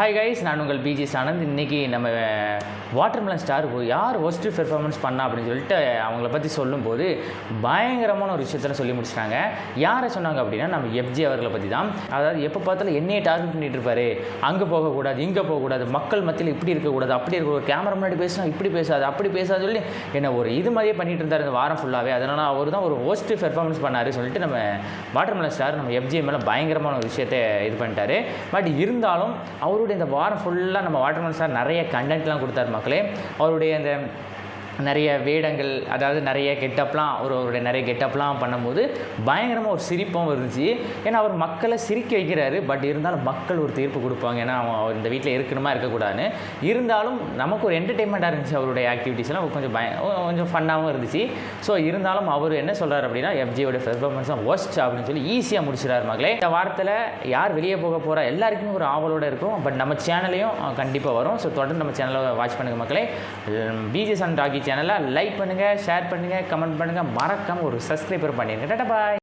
Hi guys நான் உங்கள் PG Anand இன்றைக்கி நம்ம வாட்டர்மெலன் ஸ்டார் யார் ஒஸ்ட்டு பெர்ஃபார்மன்ஸ் பண்ணா அப்படின்னு சொல்லிட்டு அவங்கள பற்றி சொல்லும்போது பயங்கரமான ஒரு விஷயத்தில் சொல்லி முடிச்சிட்டாங்க. யாரை சொன்னாங்க அப்படின்னா நம்ம எஃப்ஜி அவர்களை பற்றி தான் அதாவது எப்போ பார்த்தாலும் என்னையே டார்கெட் பண்ணிட்டு இருப்பாரு. அங்கே போகக்கூடாது இங்கே போகக்கூடாது மக்கள் மத்தியில் இப்படி இருக்கக்கூடாது அப்படி இருக்க ஒரு கேமரா முன்னாடி பேசினா இப்படி பேசாது அப்படி பேசாது சொல்லி என்ன ஒரு இது மாதிரியே பண்ணிட்டு இருந்தார் இந்த வாரம் ஃபுல்லாகவே அதனால் அவர் தான் ஒரு ஒஸ்ட்டு பெர்ஃபார்மன்ஸ் பண்ணார் சொல்லிட்டு நம்ம வாட்டர்மெலன் ஸ்டார் நம்ம எஃப்ஜி மேலே பயங்கரமான ஒரு விஷயத்தை இது பண்ணிட்டாரு. பட் இருந்தாலும் அவருடைய இந்த வாரம் ஃபுல்லாக நம்ம வாட்டர்மேன் சார் நிறைய கண்டென்ட்லாம் கொடுத்தாரு மக்களே. அவருடைய இந்த நிறைய வேடங்கள் அதாவது நிறைய கெட்டப்லாம் ஒரு அவருடைய நிறைய கெட்டப்லாம் பண்ணும்போது பயங்கரமாக ஒரு சிரிப்பும் இருந்துச்சு ஏன்னா அவர் மக்களை சிரிக்க வைக்கிறாரு. பட் இருந்தாலும் மக்கள் ஒரு தீர்ப்பு கொடுப்பாங்க. ஏன்னா அவன் இந்த வீட்டில் இருக்கணுமா இருக்கக்கூடாதுன்னு. இருந்தாலும் நமக்கு ஒரு என்டர்டெயின்மெண்ட்டாக இருந்துச்சு அவருடைய ஆக்டிவிட்டீஸ்லாம் கொஞ்சம் பய கொஞ்சம் ஃபன்னாகவும் இருந்துச்சு. ஸோ இருந்தாலும் அவர் என்ன சொல்கிறார் அப்படின்னா எஃப்ஜியோட பெர்ஃபார்மன்ஸ் தான் ஒஸ்ட் அப்படின்னு சொல்லி ஈஸியாக முடிச்சிடாரு மகளே. இந்த வாரத்தில் யார் வெளியே போக போகிறா எல்லாருக்குமே ஒரு ஆவலோடு இருக்கும். பட் நம்ம சேனலையும் கண்டிப்பாக வரும். ஸோ தொடர்ந்து நம்ம சேனலை வாட்ச் பண்ணுங்கள் மக்களே பிஜிஎஸ் அண்ட் டாக்கி சேனலை லைக் பண்ணுங்கள் ஷேர் பண்ணுங்கள் கமெண்ட் பண்ணுங்கள் மறக்காமல் ஒரு சப்ஸ்கிரைபர் பண்ணிடுங்க. Tata bye.